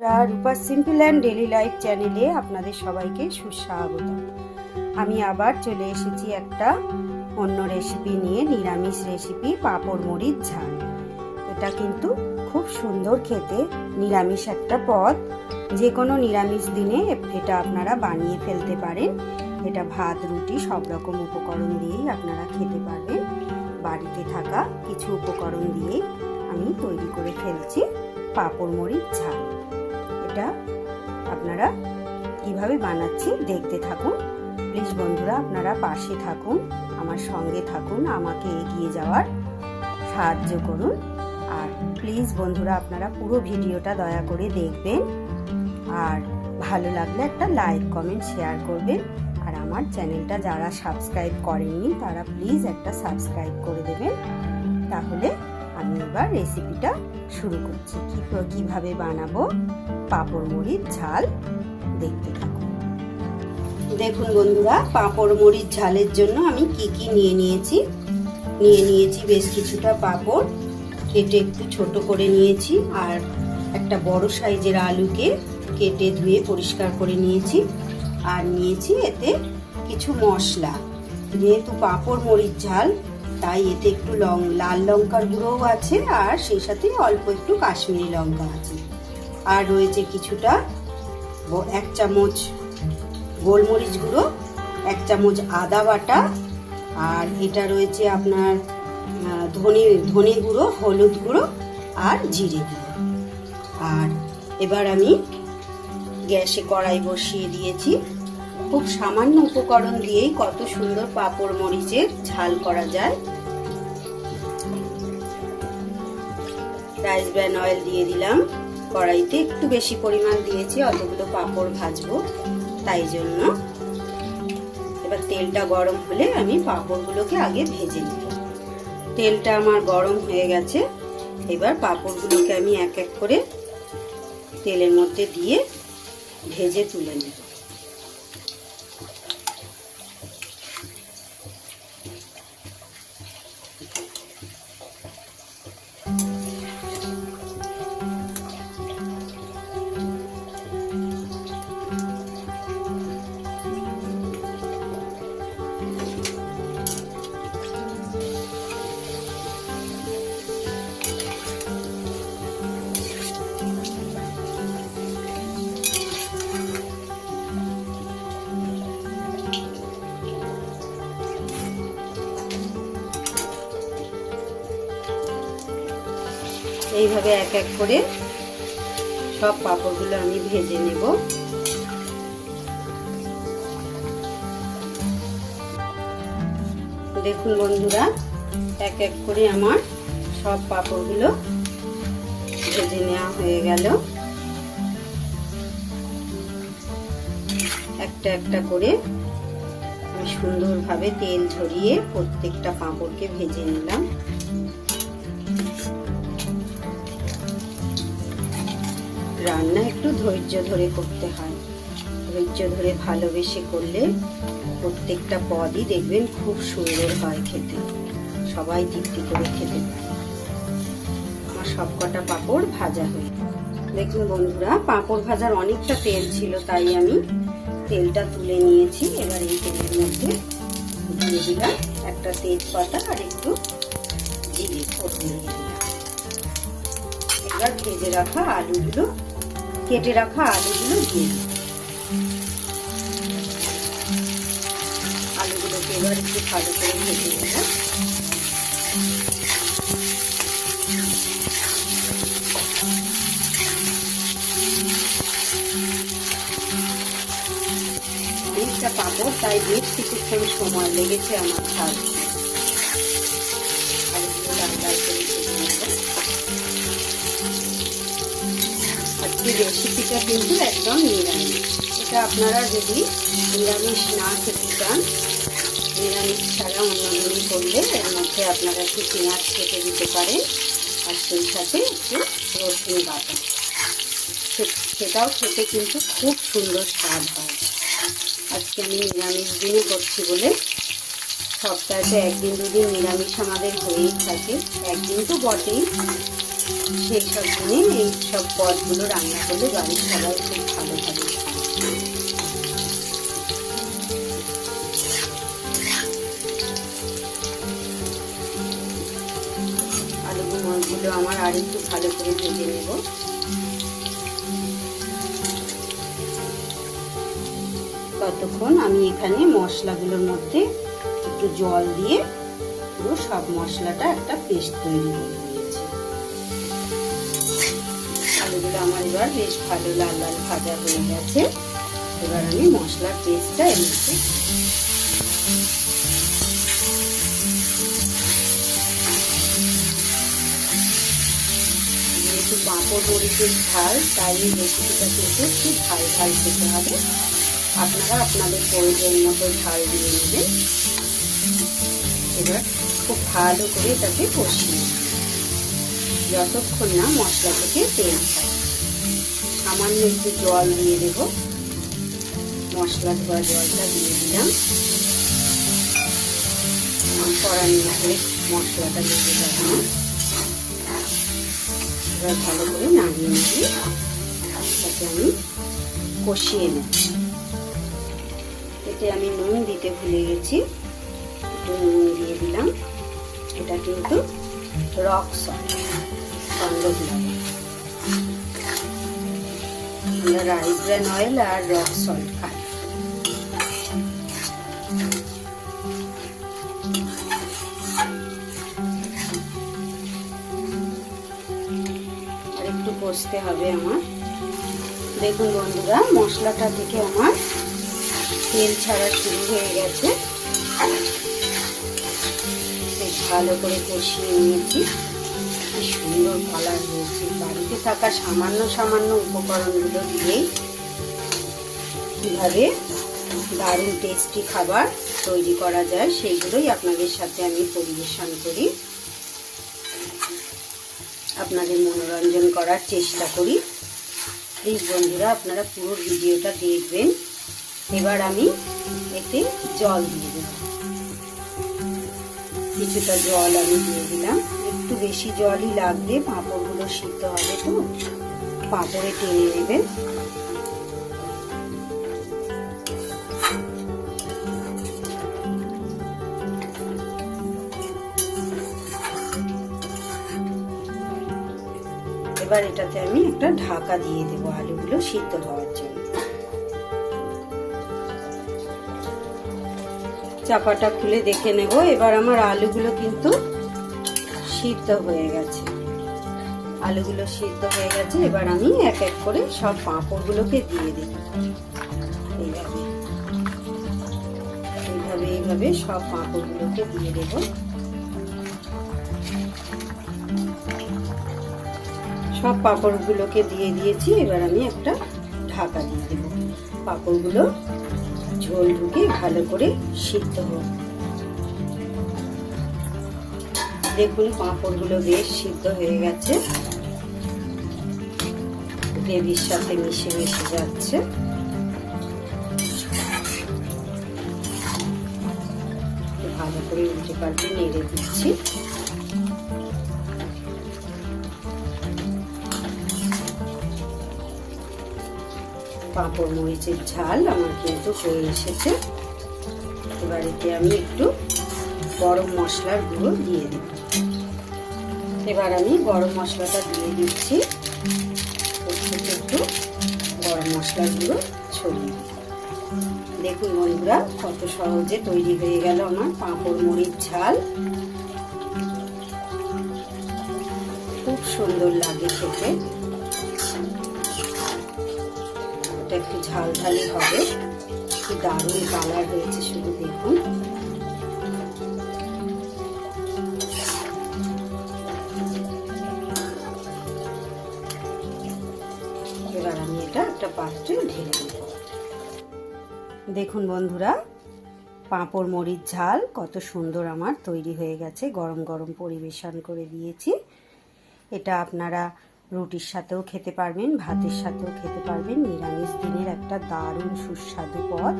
Rupa simple and daily life চ্যানেলে আপনাদের সবাইকে সুস্বাগত। আমি আবার চলে এসেছি একটা অন্য রেসিপি নিয়ে, নিরামিষ রেসিপি পাঁপড় মরিচ ঝাল। এটা কিন্তু খুব সুন্দর খেতে, নিরামিষ একটা পদ। যে কোনো নিরামিষ দিনে এটা আপনারা বানিয়ে ফেলতে পারেন। এটা ভাত, রুটি, সব রকম উপকরণ দিয়েই আপনারা খেতে পারবেন। বাড়িতে থাকা কিছু উপকরণ দিয়ে আমি তৈরি করে ফেলছি পাঁপড় মরিচ ঝাল। এটা আপনারা কীভাবে বানাচ্ছি দেখতে থাকুন। প্লিজ বন্ধুরা, আপনারা পাশে থাকুন, আমার সঙ্গে থাকুন, আমাকে এগিয়ে যাওয়ার সাহায্য করুন। আর প্লিজ বন্ধুরা, আপনারা পুরো ভিডিওটা দয়া করে দেখবেন। আর ভালো লাগলে একটা লাইক, কমেন্ট, শেয়ার করবেন। আর আমার চ্যানেলটা যারা সাবস্ক্রাইব করেননি, তারা প্লিজ একটা সাবস্ক্রাইব করে দেবেন। তাহলে আমি এবার রেসিপিটা শুরু করছি। কীভাবে বানাবো? পাঁপড় মুড়ির ঝাল দেখতে থাকুন। দেখুন বন্ধুরা, পাঁপড় মুড়ির ঝালের জন্য আমি কি কি নিয়ে নিয়েছি। নিয়ে নিয়েছি বেশ কিছুটা পাঁপড়। কেটে একটু ছোট করে নিয়েছি আর একটা বড় সাইজের আলুকে কেটে ধুয়ে পরিষ্কার করে নিয়েছি। আর নিয়েছি এতে কিছু মশলা। যেহেতু পাঁপড় মরিচ ঝাল তাই এতে একটু লং, লাল লঙ্কার গুঁড়োও আছে আর সেই সাথে অল্প একটু কাশ্মীরি লঙ্কা আছে। আর রয়েছে কিছুটা এক চামচ গোলমরিচ গুঁড়ো, এক চামচ আদা বাটা, আর এটা রয়েছে আপনার ধনে ধনে গুঁড়ো, হলুদ গুঁড়ো আর জিরে গুঁড়ো। আর এবার আমি গ্যাসে কড়াই বসিয়ে দিয়েছি। খুব সামান্য উপকরণ দিয়েই কত সুন্দর পাঁপড় মরিচের ঝাল করা যায়। রাইস ব্র্যান অয়েল দিয়ে দিলাম। কড়াইতে একটু বেশি পরিমাণ দিয়েছি, অতগুলো পাঁপড় ভাজবো তাই জন্য। এবার তেলটা গরম হলে আমি পাঁপড়গুলোকে আগে ভেজে নেব। তেলটা আমার গরম হয়ে গেছে। এবার পাঁপড়গুলোকে আমি এক এক করে তেলের মধ্যে দিয়ে ভেজে তুলে নেব। এইভাবে এক এক করে সব পাঁপড়গুলো আমি ভেজে নেব। দেখুন বন্ধুরা, এক এক করে আমার সব পাঁপড়গুলো ভেজে নেওয়া হয়ে গেল। একটা একটা করে আমি সুন্দরভাবে তেল ঝরিয়ে প্রত্যেকটা পাঁপড়কে ভেজে নিলাম। রান্না একটু ধৈর্য ধরে করতে হয়। ধৈর্য ধরে ভালোবেসে করলে প্রত্যেকটা পদই দেখবেন খুব সুন্দর হয় খেতে। সবাই তৃপ্তি করে খেতে আমার সবকটা পাঁপড় ভাজা হয়ে দেখুন বন্ধুরা, পাঁপড় ভাজার অনেকটা তেল ছিল, তাই আমি তেলটা তুলে নিয়েছি। এবার এই তেলের মধ্যে দিয়ে দিলাম একটা তেজপাতা আর একটু জিরে ফোড়ন দিয়ে দিলাম। এবার ভেজে রাখা আলুগুলো কেটে রাখা আলুগুলো দিয়ে আলুগুলোকে এবার একটু ভালো করে ভেজে নিলাম। অনেকটা পাবো, তাই বেশ কিছুক্ষণ সময় লেগেছে আমার ছাড় আলুগুলো আজকে রেসিপিটা কিন্তু একদম নিরামিষ। এটা আপনারা যদি নিরামিষ না খেতে চান, নিরামিষ ছাড়া অন্য দিন করলে এর মধ্যে আপনারা একটু পেঁয়াজ কেটে দিতে পারেন, আর সেই সাথে একটু রসুন বাটা। সেটাও খেতে কিন্তু খুব সুন্দর স্বাদ হয়। আজকে আমি নিরামিষ দিনে করছি বলে সপ্তাহে একদিন দুদিন নিরামিষ আমাদের হয়েই থাকে। একদিন তো বটেই। সেই সব দিনে এই সব পদগুলো রান্না করলে বাড়ির সবাই খুব ভালোভাবে খায়। আলু গুলো আমার আর একটু ভালো করে ভেজে নেব। ততক্ষণ আমি এখানে মশলাগুলোর মধ্যে একটু জল দিয়ে পুরো সব মশলাটা একটা পেস্ট তৈরি করে আমার এবার বেশ ভালো লাল লাল ভাজা হয়ে গেছে। এবার আমি মশলার পেস্টটা মধ্যে যেহেতু পাঁপড় মরিচের ঝাল, তাই এই রেসিপিটা কিন্তু খুব ঝাল ঝাল খেতে হবে। আপনারা আপনাদের প্রয়োজন মতো ঝাল দিয়ে নেবেন। এবার খুব ভালো করে এটাকে কষিয়ে যতক্ষণ না মশলা থেকে তেল খায় সামান্য একটু জল দিয়ে দেব। মশলা ধোয়া জলটা দিয়ে দিলাম। কড়ার মধ্যে মশলাটা দিয়ে না এবার ভালো করে নামিয়ে নিয়ে তাকে আমি কষিয়ে নেব। এতে আমি নুন দিতে ভুলে গেছি। একটু নুন দিয়ে দিলাম। এটা কিন্তু রক সল্ট আমরা রাইস ব্র্যান অয়েল আর রক সল্ট খাই আর একটু কষতে হবে আমার। দেখুন বন্ধুরা, মশলাটা থেকে আমার তেল ছাড়া শুরু হয়ে গেছে। ভালো করে কষিয়ে নিয়েছি। কি সুন্দর কালার হয়েছে। থাকা সামান্য সামান্য উপকরণগুলো দিয়েই কীভাবে দারুণ টেস্টি খাবার তৈরি করা যায়, সেইগুলোই আপনাদের সাথে আমি পরিবেশন করি। আপনাদের মনোরঞ্জন করার চেষ্টা করি। প্লিজ বন্ধুরা, আপনারা পুরো ভিডিওটা দেখবেন। এবার আমি এতে জল দিয়ে দেব। কিছুটা জল আমি দিয়ে দিলাম। একটু বেশি জলই লাগবে পাঁপড়গুলো সিদ্ধ হবে তো। পাঁপড়ে টেনে নেবেন এবার এটাতে আমি একটা ঢাকা দিয়ে দেবো আলুগুলো সিদ্ধ হওয়ার জন্য। চাপাটা খুলে দেখে নেব। এবার আমার আলুগুলো কিন্তু সিদ্ধ হয়ে গেছে। আলুগুলো সিদ্ধ হয়ে গেছে, এবার আমি এক এক করে সব পাঁপড়গুলোকে দিয়ে দেব এইভাবে এইভাবে এইভাবে সব পাঁপড়গুলোকে দিয়ে দেব। সব পাঁপড়গুলোকে দিয়ে দিয়েছি, এবার আমি একটা ঢাকা দিয়ে দেব। পাঁপড়গুলো ঝোল ঢুকে ভালো করে সিদ্ধ হোক। দেখুন, পাঁপড়গুলো বেশ সিদ্ধ হয়ে গেছে। গ্রেভির সাথে মিশে মিশে যাচ্ছে। ভালো করে উল্টে পাল্টে নেড়ে দিচ্ছি। পাঁপড় মরিচের ঝাল আমার কিন্তু হয়ে এসেছে। এবার এতে আমি একটু গরম মশলার গুঁড়ো দিয়ে দেব এবার আমি গরম মশলাটা দিয়ে দিচ্ছি। একটু গরম মশলার গুঁড়ো ছড়িয়ে দেখুন বন্ধুরা, কত সহজে তৈরি হয়ে গেল আমার পাঁপড় মরিচ ঝাল। খুব সুন্দর লাগে খেতে। এটা একটু ঝাল ঝালি হবে। কি দারুণ কালার হয়েছে শুধু দেখুন। পাত্রে ঢেলে দেব। দেখুন বন্ধুরা, পাঁপড় মরিচ ঝাল কত সুন্দর আমার তৈরি হয়ে গেছে। গরম গরম পরিবেশন করে দিয়েছি। এটা আপনারা রুটির সাথেও খেতে পারবেন, ভাতের সাথেও খেতে পারবেন। নিরামিষ দিনের একটা দারুণ সুস্বাদু পদ।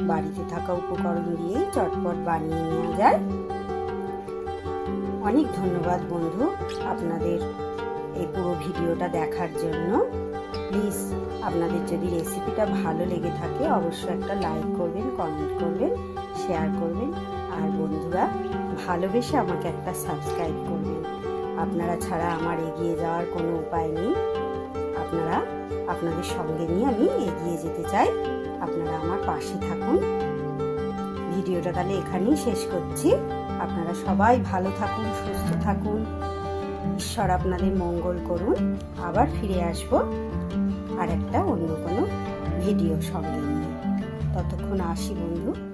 বাড়িতে থাকা উপকরণ দিয়েই চটপট বানিয়ে নেওয়া যায়। অনেক ধন্যবাদ বন্ধু, আপনাদের এই পুরো ভিডিওটা দেখার জন্য প্লিজ আপনাদের যদি রেসিপিটা ভালো লেগে থাকে, অবশ্যই একটা লাইক করবেন কমেন্ট করবেন শেয়ার করবেন। আর বন্ধুরা, ভালোবেসে আমাকে একটা সাবস্ক্রাইব করবেন। আপনারা ছাড়া আমার এগিয়ে যাওয়ার কোনো উপায় নেই। আপনারা, আপনাদের সঙ্গে নিয়ে আমি এগিয়ে যেতে চাই। আপনারা আমার পাশে থাকুন। ভিডিওটা তাহলে এখানেই শেষ করছি। আপনারা সবাই ভালো থাকুন, সুস্থ থাকুন। ঈশ্বর আপনাদের মঙ্গল করুন। আবার ফিরে আসব আর একটা অন্য কোনো ভিডিও সঙ্গে নিয়ে। ততক্ষণ আসি বন্ধু।